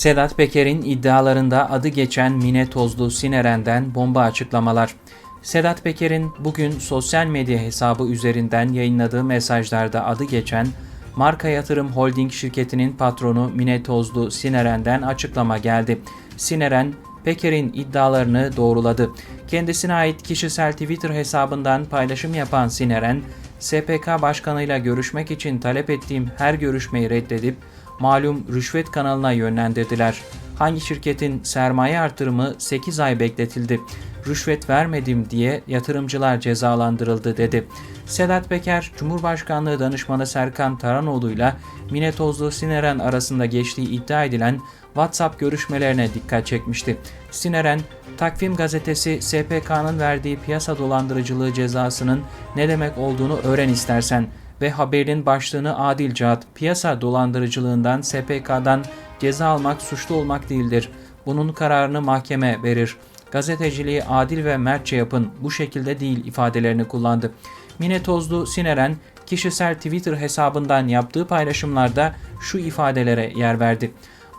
Sedat Peker'in iddialarında adı geçen Mine Tozlu Sineren'den bomba açıklamalar. Sedat Peker'in bugün sosyal medya hesabı üzerinden yayınladığı mesajlarda adı geçen Marka Yatırım Holding şirketinin patronu Mine Tozlu Sineren'den açıklama geldi. Sineren, Peker'in iddialarını doğruladı. Kendisine ait kişisel Twitter hesabından paylaşım yapan Sineren, SPK Başkanı'yla görüşmek için talep ettiğim her görüşmeyi reddedip malum rüşvet kanalına yönlendirdiler. Hangi şirketin sermaye artırımı 8 ay bekletildi. Rüşvet vermedim diye yatırımcılar cezalandırıldı dedi. Sedat Peker, Cumhurbaşkanlığı danışmanı Serkan Taranoğlu'yla Mine Tozlu Sineren arasında geçtiği iddia edilen WhatsApp görüşmelerine dikkat çekmişti. Sineren, Takvim gazetesi SPK'nın verdiği piyasa dolandırıcılığı cezasının ne demek olduğunu öğren istersen ve haberin başlığını adil cahat, piyasa dolandırıcılığından SPK'dan ceza almak suçlu olmak değildir. Bunun kararını mahkeme verir. Gazeteciliği adil ve mertçe yapın, bu şekilde değil ifadelerini kullandı. Mine Tozlu Sineren, kişisel Twitter hesabından yaptığı paylaşımlarda şu ifadelere yer verdi.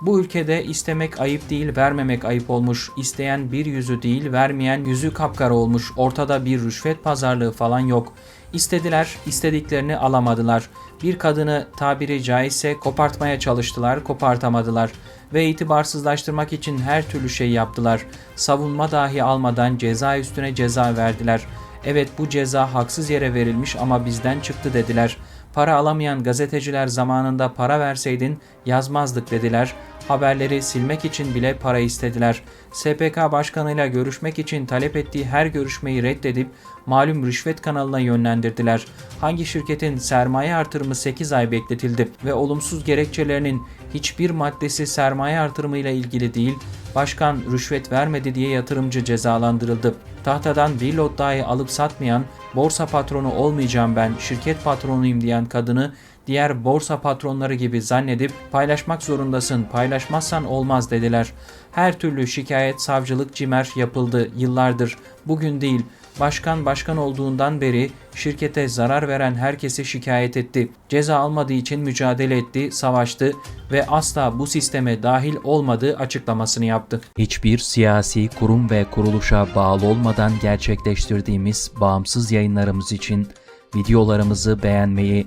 Bu ülkede istemek ayıp değil, vermemek ayıp olmuş. İsteyen bir yüzü değil, vermeyen yüzü kapkara olmuş. Ortada bir rüşvet pazarlığı falan yok. İstediler, istediklerini alamadılar. Bir kadını tabiri caizse kopartmaya çalıştılar, kopartamadılar. Ve itibarsızlaştırmak için her türlü şey yaptılar. Savunma dahi almadan ceza üstüne ceza verdiler. Evet bu ceza haksız yere verilmiş ama bizden çıktı dediler. Para alamayan gazeteciler zamanında para verseydin yazmazdık dediler. Haberleri silmek için bile para istediler. SPK başkanıyla görüşmek için talep ettiği her görüşmeyi reddedip malum rüşvet kanalına yönlendirdiler. Hangi şirketin sermaye artırımı 8 ay bekletildi ve olumsuz gerekçelerinin hiçbir maddesi sermaye artırımıyla ilgili değil, başkan rüşvet vermedi diye yatırımcı cezalandırıldı. Tahtadan bir lot dahi alıp satmayan, borsa patronu olmayacağım ben, şirket patronuyum diyen kadını diğer borsa patronları gibi zannedip paylaşmak zorundasın, paylaşmazsan olmaz dediler. Her türlü şikayet, savcılık, cimer yapıldı yıllardır. Bugün değil, başkan başkan olduğundan beri şirkete zarar veren herkesi şikayet etti. Ceza almadığı için mücadele etti, savaştı ve asla bu sisteme dahil olmadığı açıklamasını yaptı. Hiçbir siyasi kurum ve kuruluşa bağlı olmadan gerçekleştirdiğimiz bağımsız yayınlarımız için videolarımızı beğenmeyi,